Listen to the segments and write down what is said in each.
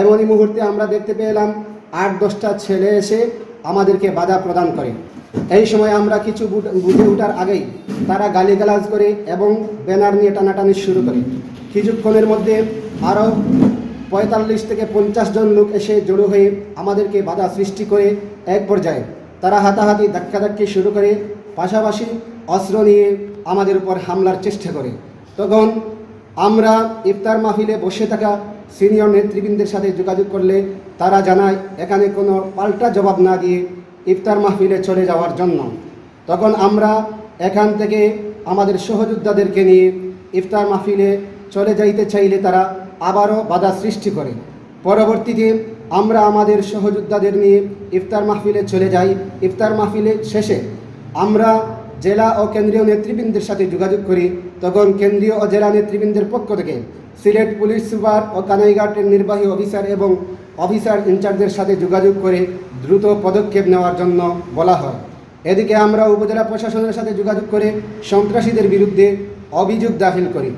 এমনই মুহূর্তে আমরা দেখতে পেলাম আট, দশটা ছেলে এসে আমাদেরকে বাধা প্রদান করে। এই সময় আমরা কিছু বুঝে ওঠার আগেই তারা গালিগালাজ করে এবং ব্যানার নিয়ে টানাটানি শুরু করে। কিছুক্ষণের মধ্যে আরও পঁয়তাল্লিশ থেকে পঞ্চাশ জন লোক এসে জড়ো হয়ে আমাদেরকে বাধা সৃষ্টি করে এক পর্যায়ে তারা হাতাহাতি ধাক্কাধাক্কি শুরু করে, পাশাপাশি অস্ত্র নিয়ে আমাদের উপর হামলার চেষ্টা করে। তখন আমরা ইফতার মাহফিলে বসে থাকা সিনিয়র নেতৃবৃন্দের সাথে যোগাযোগ করলে তারা জানায়, এখানে কোনো পাল্টা জবাব না দিয়ে ইফতার মাহফিলে চলে যাওয়ার জন্য। তখন আমরা এখান থেকে আমাদের সহযোদ্ধাদেরকে নিয়ে ইফতার মাহফিলে চলে যাইতে চাইলে তারা আবারও বাধা সৃষ্টি করে। পরবর্তীতে আমরা আমাদের সহযোদ্ধাদের নিয়ে ইফতার মাহফিলে চলে যাই। ইফতার মাহফিলে শেষে আমরা জেলা ও কেন্দ্রীয় নেতৃবৃন্দের সাথে যোগাযোগ করি। তখন কেন্দ্রীয় ও জেলা নেতৃবৃন্দের পক্ষ থেকে সিলেট পুলিশ সুপার ও কানাইঘাটের নির্বাহী অফিসার এবং অফিসার ইনচার্জের সাথে যোগাযোগ করে দ্রুত পদক্ষেপ নেওয়ার জন্য বলা হয়। এদিকে আমরা উপজেলা প্রশাসনের সাথে যোগাযোগ করে সন্ত্রাসীদের বিরুদ্ধে অভিযোগ দাখিল করি।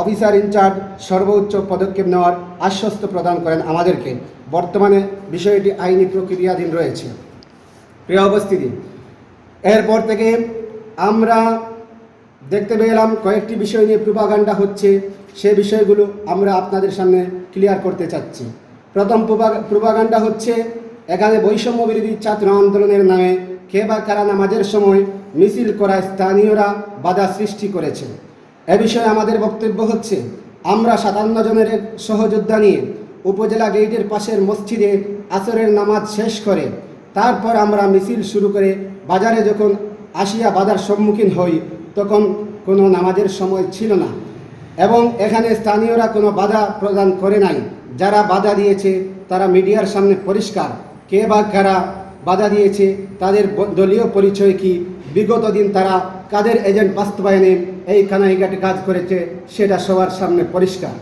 অফিসার ইনচার্জ সর্বোচ্চ পদক্ষেপ নেওয়ার আশ্বস্ত প্রদান করেন আমাদেরকে। বর্তমানে বিষয়টি আইনি প্রক্রিয়াধীন রয়েছে। প্রিয় উপস্থিতি, এরপর থেকে আমরা দেখতে পেলাম কয়েকটি বিষয় নিয়ে প্রুপাগান্ডা হচ্ছে। সে বিষয়গুলো আমরা আপনাদের সামনে ক্লিয়ার করতে চাচ্ছি। প্রথম প্রুপাগান্ডা হচ্ছে এখানে বৈষম্য বিরোধী ছাত্র আন্দোলনের নামে কে বা কারা নামাজের সময় মিছিল করায় স্থানীয়রা বাধা সৃষ্টি করেছে। এ বিষয়ে আমাদের বক্তব্য হচ্ছে, আমরা সাতান্ন জনের সহযোদ্ধা নিয়ে উপজেলা গেটের পাশের মসজিদে আসরের নামাজ শেষ করে, তারপর আমরা মিছিল শুরু করে বাজারে যখন আসিয়া বাধার সম্মুখীন হই, তখন কোনো নামাজের সময় ছিল না। এবং এখানে স্থানীয়রা কোনো বাধা প্রদান করে নাই। যারা বাধা দিয়েছে, তারা মিডিয়ার সামনে পরিষ্কার। কে বা কারা বাধা দিয়েছে, তাদের দলীয় পরিচয় কি? বিগত দিন তারা কাদের এজেন্ট বাস্তবায়নে এই কানাইঘাটে কাজ করেছে, সেটা সবার সামনে পরিষ্কার।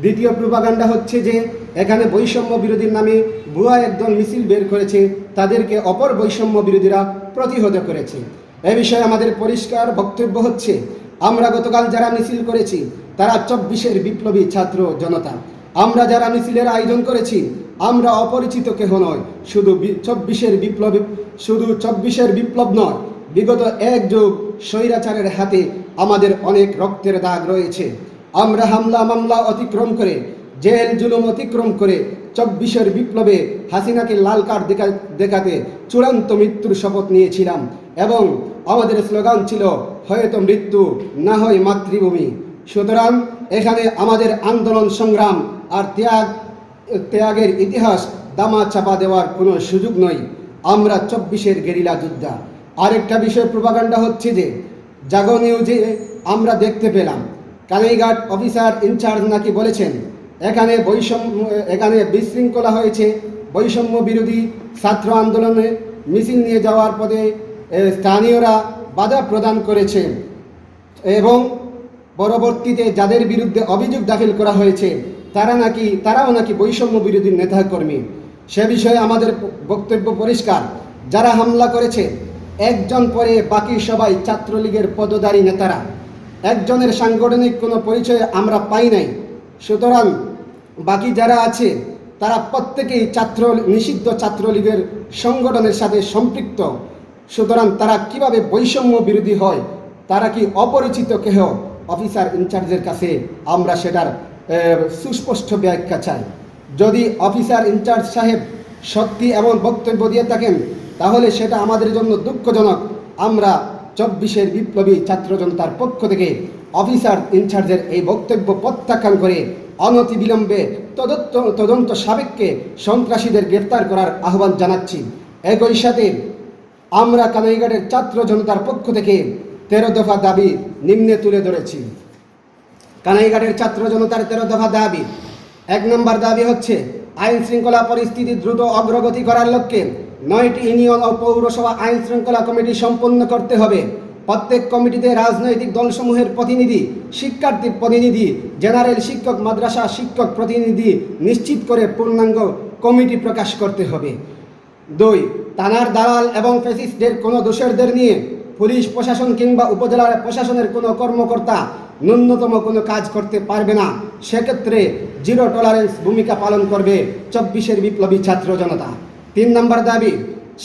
দ্বিতীয় প্রোপাগান্ডা হচ্ছে যে, এখানে বৈষম্য বিরোধীর নামে ভুয়া একদল মিছিল বের করেছে, তাদেরকে অপর বৈষম্য বিরোধীরা প্রতিহত করেছে। এ বিষয়ে আমাদের পরিষ্কার বক্তব্য হচ্ছে, আমরা গতকাল যারা মিছিল করেছি, তারা চব্বিশের বিপ্লবী ছাত্র জনতা। আমরা যারা মিছিলের আয়োজন করেছি, আমরা অপরিচিত কেহ নয়, শুধু চব্বিশের বিপ্লবী, শুধু চব্বিশের বিপ্লব নয়, বিগত এক যুগ স্বৈরাচারের হাতে আমাদের অনেক রক্তের দাগ রয়েছে। আমরা হামলা মামলা অতিক্রম করে, জেল জুলুম অতিক্রম করে, চব্বিশের বিপ্লবে হাসিনাকে লাল কার্ড দেখা, দেখাতে চূড়ান্ত মৃত্যুর শপথ নিয়েছিলাম এবং আমাদের স্লোগান ছিল, হয়তো মৃত্যু, না হয় মাতৃভূমি। সুতরাং এখানে আমাদের আন্দোলন সংগ্রাম আর ত্যাগ, ত্যাগের ইতিহাস দামা চাপা দেওয়ার কোনো সুযোগ নয়। আমরা চব্বিশের গেরিলা যোদ্ধা। আরেকটা বিষয় প্রভাকাণ্ডা হচ্ছে যে, জাগো নিউজে আমরা দেখতে পেলাম কানাইঘাট অফিসার ইনচার্জ নাকি বলেছেন, এখানে বৈষম্য, এখানে বিশৃঙ্খলা হয়েছে, বৈষম্য বিরোধী ছাত্র আন্দোলনে মিছিল নিয়ে যাওয়ার পথে স্থানীয়রা বাধা প্রদান করেছে এবং পরবর্তীতে যাদের বিরুদ্ধে অভিযোগ দাখিল করা হয়েছে, তারা নাকি, তারাও নাকি বৈষম্য বিরোধী নেতাকর্মী। সে বিষয়ে আমাদের বক্তব্য পরিষ্কার। যারা হামলা করেছে, একজন পরে বাকি সবাই ছাত্রলীগের পদধারী নেতারা। একজনের সাংগঠনিক কোনো পরিচয় আমরা পাই নাই। সুতরাং বাকি যারা আছে, তারা প্রত্যেকেই ছাত্র, নিষিদ্ধ ছাত্রলীগের সংগঠনের সাথে সম্পৃক্ত। সুতরাং তারা কীভাবে বৈষম্য বিরোধী হয়, তারা কি অপরিচিত কেহ? অফিসার ইনচার্জের কাছে আমরা সেটার সুস্পষ্ট ব্যাখ্যা চাই। যদি অফিসার ইনচার্জ সাহেব সত্যি এমন বক্তব্য দিয়ে থাকেন, তাহলে সেটা আমাদের জন্য দুঃখজনক। আমরা চব্বিশের বিপ্লবী ছাত্র জনতার পক্ষ থেকে অফিসার ইনচার্জের এই বক্তব্য প্রত্যাখ্যান করে অনতি বিলম্বে তদন্ত তদন্ত সাবেককে সন্ত্রাসীদের গ্রেফতার করার আহ্বান জানাচ্ছি। একই সাথে আমরা কানাইঘাটের ছাত্র জনতার পক্ষ থেকে তেরো দফা দাবি নিম্নে তুলে ধরেছি। কানাইঘাটের ছাত্র জনতার তেরো দফা দাবি, এক নম্বর দাবি হচ্ছে, আইন শৃঙ্খলা পরিস্থিতি দ্রুত অগ্রগতি করার লক্ষ্যে নয়টি ইউনিয়ন ও পৌরসভা আইন শৃঙ্খলা কমিটি সম্পন্ন করতে হবে। প্রত্যেক কমিটিতে রাজনৈতিক দলসমূহের প্রতিনিধি শিক্ষার্থীর প্রতিনিধি, জেনারেল শিক্ষক, মাদ্রাসা শিক্ষক প্রতিনিধি নিশ্চিত করে পূর্ণাঙ্গ কমিটি প্রকাশ করতে হবে। দুই, থানার দালাল এবং ফেসিস্টদের কোনো দোষরদের নিয়ে পুলিশ প্রশাসন কিংবা উপজেলার প্রশাসনের কোনো কর্মকর্তা ন্যূনতম কোনো কাজ করতে পারবে না। সেক্ষেত্রে জিরো টলারেন্স ভূমিকা পালন করবে চব্বিশের বিপ্লবী ছাত্র জনতা। তিন নম্বর দাবি,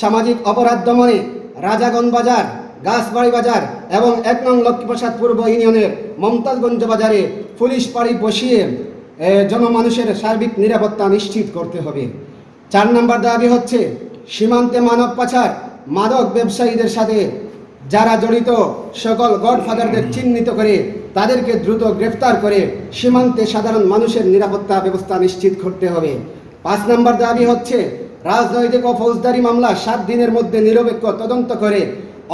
সামাজিক অপরাধ দমনে রাজাগঞ্জ বাজার, গাছবাড়ি বাজার এবং এক নং লক্ষ্মীপ্রসাদ পূর্ব ইউনিয়নের মমতাজগঞ্জ বাজারে পুলিশ পাড়ি বসিয়ে জনমানুষের সার্বিক নিরাপত্তা নিশ্চিত করতে হবে। চার নম্বর দাবি হচ্ছে সীমান্তে মানব পাচার, মাদক ব্যবসায়ীদের সাথে, যারা জড়িত সকল গডফাদারদের চিহ্নিত করে তাদেরকে দ্রুত গ্রেফতার করে সীমান্তে সাধারণ মানুষের নিরাপত্তা ব্যবস্থা নিশ্চিত করতে হবে। পাঁচ নম্বর দাবি হচ্ছে, রাজনৈতিক ও ফৌজদারি মামলা সাত দিনের মধ্যে নিরপেক্ষ তদন্ত করে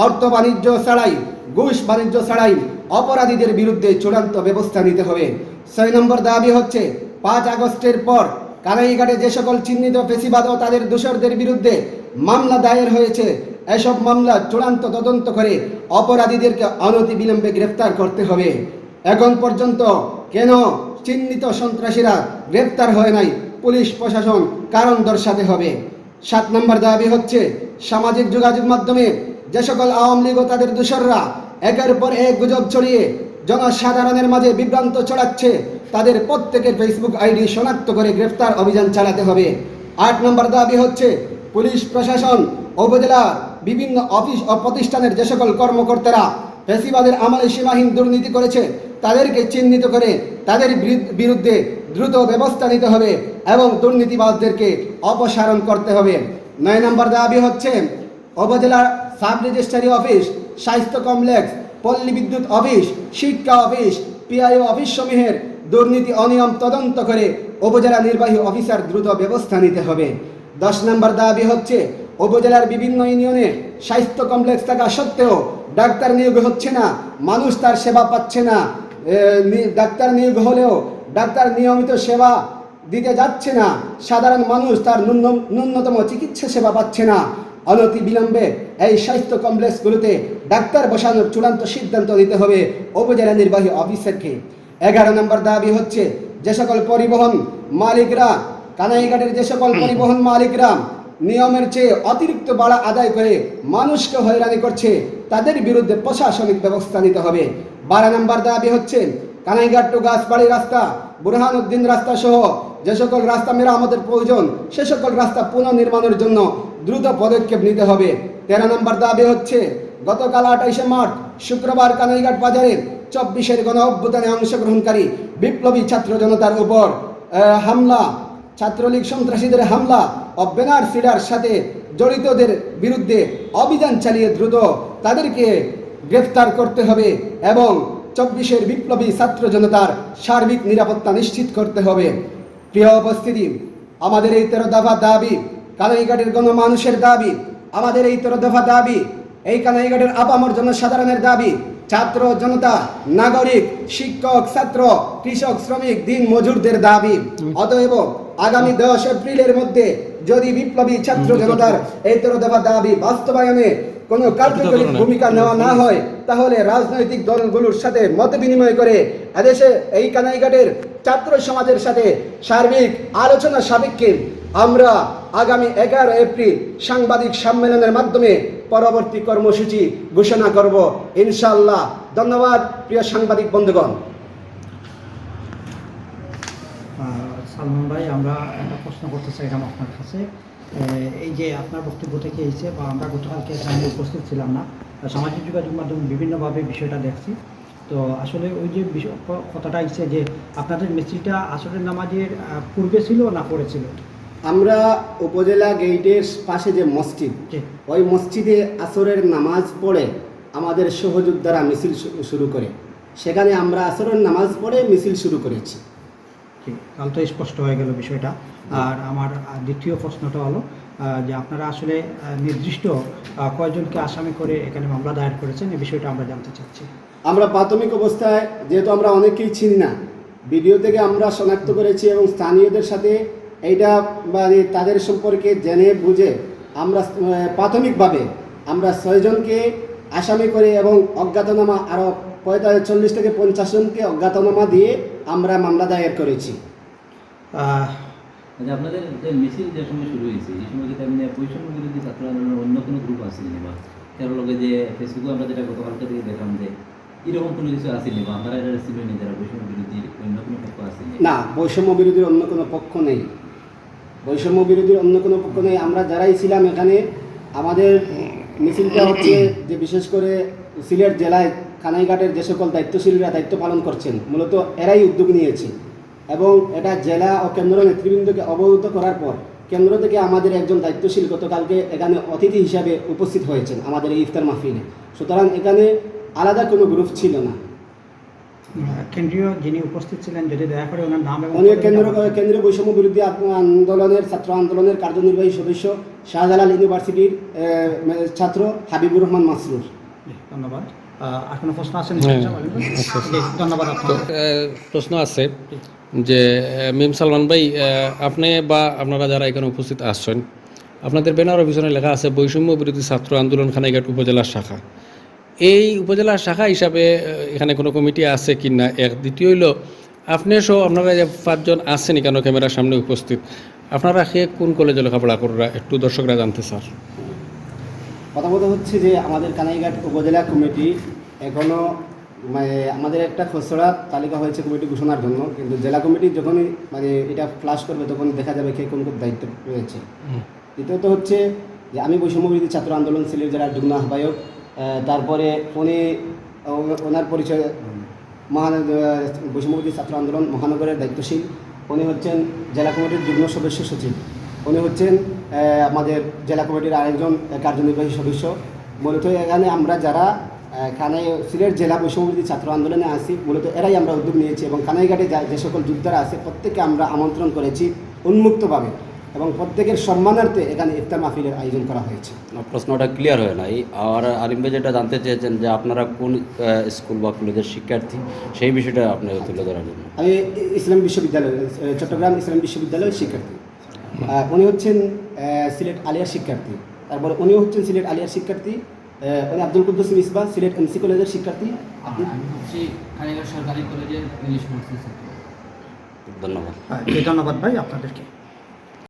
অর্থ বাণিজ্য ছাড়াই, ঘুষ বাণিজ্য ছাড়াই অপরাধীদের বিরুদ্ধে চূড়ান্ত ব্যবস্থা নিতে হবে। ছয় নম্বর দাবি হচ্ছে, পাঁচ আগস্টের পর কানাইঘাটে যে সকল চিহ্নিত ফেসিবাদ ও তাদের দোষরদের বিরুদ্ধে মামলা দায়ের হয়েছে, এসব মামলা চূড়ান্ত তদন্ত করে অপরাধীদেরকে অনতি বিলম্বে গ্রেফতার করতে হবে। এখন পর্যন্ত কেন চিহ্নিত সন্ত্রাসীরা গ্রেফতার হয় নাই পুলিশ প্রশাসন কারণ দর্শাতে হবে? সাত নম্বর দাবি হচ্ছে, সামাজিক যোগাযোগ মাধ্যমে যে সকল আওয়ামী লীগ ও তাদের দোসররা একের পর এক গুজব ছড়িয়ে জনসাধারণের মাঝে বিভ্রান্ত ছড়াচ্ছে। তাদের প্রত্যেকের ফেসবুক আইডি শনাক্ত করে গ্রেফতার অভিযান চালাতে হবে। আট নম্বর দাবি হচ্ছে, পুলিশ প্রশাসন, উপজেলা, বিভিন্ন অফিস ও প্রতিষ্ঠানের যে সকল কর্মকর্তারা ফেসিবাদের আমলে সীমাহীন দুর্নীতি করেছে, তাদেরকে চিহ্নিত করে তাদের বিরুদ্ধে দ্রুত ব্যবস্থা নিতে হবে এবং দুর্নীতিবাদদেরকে অপসারণ করতে হবে। নয় নম্বর দাবি হচ্ছে, উপজেলার সাব রেজিস্ট্রারি অফিস, স্বাস্থ্য কমপ্লেক্স পল্লী বিদ্যুৎ অফিস, শিক্ষা অফিস, পিআইও অফিস সমূহের দুর্নীতি অনিয়ম তদন্ত করে উপজেলা নির্বাহী অফিসার দ্রুত ব্যবস্থা নিতে হবে। দশ নম্বর দাবি হচ্ছে, উপজেলার বিভিন্ন ইউনিয়নে স্বাস্থ্য কমপ্লেক্স থাকা সত্ত্বেও ডাক্তার নিয়োগ হচ্ছে না, মানুষ তার সেবা পাচ্ছে না। ডাক্তার নিয়োগ হলেও ডাক্তার নিয়মিত সেবা দিতে যাচ্ছে না। সাধারণ মানুষ তার ন্যূনতম- ন্যূনতম চিকিৎসা সেবা পাচ্ছে না। অনতি বিলম্বে এই স্বাস্থ্য কমপ্লেক্সগুলোতে ডাক্তার বসানোর চূড়ান্ত সিদ্ধান্ত নিতে হবে উপজেলা নির্বাহী অফিসারকে। এগারো নম্বর দাবি হচ্ছে যে সকল পরিবহন মালিকরা কানাইঘাটের যে সকল পরিবহন মালিকরা নিয়মের চেয়ে অতিরিক্ত ভাড়া আদায় করে মানুষকে হয়রানি করছে তাদের বিরুদ্ধে প্রশাসনিক ব্যবস্থা নিতে হবে। বারো নম্বর দাবি হচ্ছে কানাইঘাট টু গাছবাড়ি রাস্তা বুরহানুদ্দিন রাস্তা সহ যে সকল রাস্তা মেরামতের প্রয়োজন, সে সকল রাস্তা পুনর্নির্মাণের জন্য দ্রুত পদক্ষেপ নিতে হবে। তেরো নম্বর দাবি হচ্ছে, গতকাল আঠাইশে মার্চ, শুক্রবার কানাইঘাট বাজারে চব্বিশের গণ অভ্যুত্থানে অংশগ্রহণকারী বিপ্লবী ছাত্র জনতার উপর হামলা, ছাত্রলীগ সন্ত্রাসীদের হামলা ও ব্যানার সিডার সাথে জড়িতদের বিরুদ্ধে অভিযান চালিয়ে দ্রুত তাদেরকে গ্রেফতার করতে হবে এবং চব্বিশের বিপ্লবী ছাত্র জনতার সার্বিক নিরাপত্তা নিশ্চিত করতে হবে। প্রিয় উপস্থিতি, আমাদের এই তেরো দফা দাবি কানাইঘাটের গণমানুষের দাবি, আমাদের এই তেরো দফা দাবি এই কানাইঘাটের আপামর জনসাধারণের দাবি, ছাত্র, জনতা, নাগরিক, শিক্ষক, ছাত্র, কৃষক, শ্রমিক, দিন মজুরদের দাবি। অতএব আগামী দশ এপ্রিলের মধ্যে যদি বিপ্লবী ছাত্র জনতার এই তেরো দফা দাবি বাস্তবায়নে কোনো কার্যকরী ভূমিকা নেওয়া না হয় তাহলে রাজনৈতিক দলগুলোর সাথে মত বিনিময় করে এদেশে এই কানাইঘাটের ছাত্র সমাজের সাথে সার্বিক আলোচনা সাপেক্ষে আমরা আগামী এগারো এপ্রিল সাংবাদিক সম্মেলনের মাধ্যমে পরবর্তী কর্মসূচি ঘোষণা করব। ইনশাল্লাহ ধন্যবাদ প্রিয় সাংবাদিক বন্ধুগণ। সালমান ভাই আমরা একটা প্রশ্ন করতে চাইলাম আপনার কাছে। এই যে আপনার বক্তব্য থেকে এসে বা আমরা গতকালকে এখানে উপস্থিত ছিলাম না সামাজিক যোগাযোগ মাধ্যম বিভিন্নভাবে বিষয়টা দেখছি। তো আসলে ওই যে বিষয় কথাটা এসে যে আপনাদের মিস্ত্রিটা আসরের নামাজের পূর্বে ছিল না পরে ছিল? আমরা উপজেলা গেটের পাশে যে মসজিদ ওই মসজিদে আসরের নামাজ পড়ে আমাদের সহযোদ্ধারা মিছিল শুরু করে। সেখানে আমরা আসরের নামাজ পড়ে মিছিল শুরু করেছি। তাহলে তো স্পষ্ট হয়ে গেল বিষয়টা। আর আমার দ্বিতীয় প্রশ্নটা হলো যে আপনারা আসলে নির্দিষ্ট কয়জনকে আসামি করে এখানে মামলা দায়ের করেছেন? এই বিষয়টা আমরা জানতে চাচ্ছি। আমরা প্রাথমিক অবস্থায়, যেহেতু আমরা অনেকেই চিনি না, ভিডিও থেকে আমরা শনাক্ত করেছি এবং স্থানীয়দের সাথে এইটা মানে তাদের সম্পর্কে জেনে বুঝে আমরা প্রাথমিকভাবে আমরা ছয়জনকে আসামি করে এবং অজ্ঞাতনামা পঁয়তাল্লিশ চল্লিশ থেকে পঞ্চাশ জনকে অজ্ঞাতনামা দিয়ে আমরা মামলা দায়ের করেছি। আচ্ছা আপনাদের যে মিছিল যে সময় শুরু হয়েছে এই সময় কি তেমনি বৈষম্য বিরোধী ছাত্র আন্দোলনের অন্য কোনো গ্রুপ আছে বা লগে যে ফেসবুকে আমরা যেটা গতকালকে থেকে দেখলাম যে এরকম কোনো কিছু আসেনি বা আপনারা এটা ছিলেন যারা বৈষম্য বিরোধী অন্য কোনো পক্ষ আসেনি না বৈষম্য বিরোধীর অন্য কোনো পক্ষ নেই। বৈষম্য বিরোধীর অন্য কোনো পক্ষ নেই। আমরা যারাই ছিলাম এখানে আমাদের মিছিলটা হচ্ছে যে বিশেষ করে সিলেট জেলায় কানাইঘাটের যে সকল দায়িত্বশীলরা দায়িত্ব পালন করছেন মূলত এরাই উদ্যোগ নিয়েছে। এবং এটা জেলা ও কেন্দ্র নেতৃবৃন্দকে অবগত করার পর কেন্দ্র থেকে আমাদের একজন দায়িত্বশীল গতকালকে এখানে অতিথি হিসাবে উপস্থিত হয়েছেন আমাদের এই ইফতার মাহফিলে। সুতরাং এখানে আলাদা কোনো গ্রুপ ছিল না। কেন্দ্রীয় যিনি উপস্থিত ছিলেন যদি দয়া করে ওনার নাম এবং কেন্দ্র কেন্দ্রীয় বৈষম্য বিরোধী আন্দোলনের ছাত্র আন্দোলনের কার্যনির্বাহী সদস্য শাহজালাল ইউনিভার্সিটির ছাত্র হাবিবুর রহমান মাসরুর। ধন্যবাদ। আর কোনো প্রশ্ন আছে হ্যাঁ, ধন্যবাদ তো আপনার আহ, প্রশ্ন আছে যে মিম সালমান ভাই আপনি বা আপনারা যারা এখানে উপস্থিত আসছেন আপনাদের ব্যানার পিছনে লেখা আছে বৈষম্য বিরোধী ছাত্র আন্দোলন খানাইঘাট উপজেলার শাখা। এই উপজেলার শাখা হিসাবে এখানে কোনো কমিটি আছে কি না? এক দ্বিতীয় হইল আপনি সহ আপনারা যে পাঁচজন আছেন কেন ক্যামেরার সামনে উপস্থিত আপনারা সে কোন কলেজে লেখাপড়া করা একটু দর্শকরা জানতে স্যার কথা বলতে হচ্ছে যে আমাদের কানাইঘাট উপজেলা কমিটি এখনও মানে আমাদের একটা খসড়া তালিকা হয়েছে কমিটি ঘোষণার জন্য কিন্তু জেলা কমিটি যখনই মানে এটা ফ্লাশ করবে তখন দেখা যাবে কে কোন কোন দায়িত্ব রয়েছে। দ্বিতীয়ত হচ্ছে যে আমি বৈষম্য বিরোধী ছাত্র আন্দোলন সিলেট জেলার যুগ্ম আহ্বায়ক তারপরে উনি ওনার পরিচয় মহান বৈষম্য বিরোধী ছাত্র আন্দোলন মহানগরের দায়িত্বশীল উনি হচ্ছেন জেলা কমিটির যুগ্ম সদস্য সচিব। উনি হচ্ছেন আমাদের জেলা কমিটির আরেকজন কার্যনির্বাহী সদস্য। মূলত এখানে আমরা যারা কানাই সিলেট জেলা বৈষম্য ছাত্র আন্দোলনে আছি মূলত এরাই আমরা উদ্যোগ নিয়েছি এবং কানাইঘাটে যা- যে সকল যোদ্ধারা আছে প্রত্যেককে আমরা আমন্ত্রণ করেছি উন্মুক্তভাবে এবং প্রত্যেকের সম্মানার্থে এখানে ইফতার মাহফিলের আয়োজন করা হয়েছে। প্রশ্নটা ক্লিয়ার হয় নাই। আর আলিম ভাই যেটা জানতে চেয়েছেন যে আপনারা কোন স্কুল বা কলেজের শিক্ষার্থী সেই বিষয়টা আপনি তুলে ধরার জন্য। আমি ইসলাম বিশ্ববিদ্যালয় চট্টগ্রাম ইসলাম বিশ্ববিদ্যালয়ের শিক্ষার্থী। উনি হচ্ছেন সিলেট আলিয়ার শিক্ষার্থী। তারপরে উনিও হচ্ছেন সিলেট আলিয়ার শিক্ষার্থী। উনি আব্দুল কুদ্দুস মিসবা সিলেট এমসি কলেজের শিক্ষার্থী। আপনি আমি হচ্ছি সরকারি কলেজের ইংলিশ ধন্যবাদ। ধন্যবাদ ভাই আপনাদেরকে।